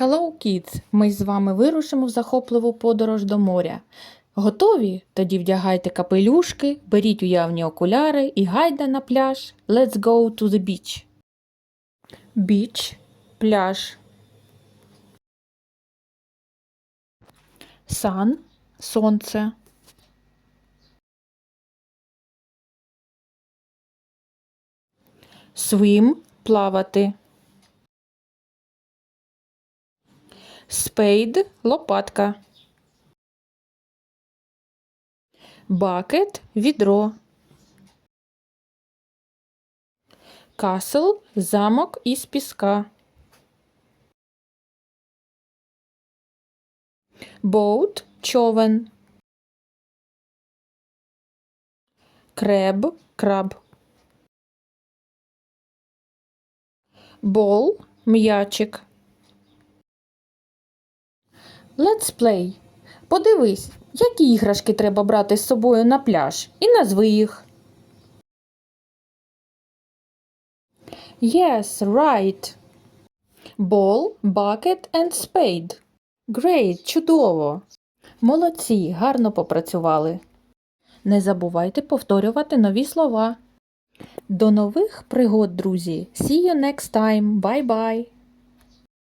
Kids! Ми з вами вирушимо в захопливу подорож до моря. Готові? Тоді вдягайте капелюшки, беріть уявні окуляри і гайда на пляж. Let's go to the beach. Beach – пляж. Sun – сонце. Swim – плавати. Spade – лопатка. Bucket – відро. Castle – замок із піска. Boat – човен. Crab – краб. Ball – м'ячик. Let's play. Подивись, які іграшки треба брати з собою на пляж, і назви їх. Yes, right. Ball, bucket and spade. Great, чудово. Молодці, гарно попрацювали. Не забувайте повторювати нові слова. До нових пригод, друзі. See you next time. Bye-bye.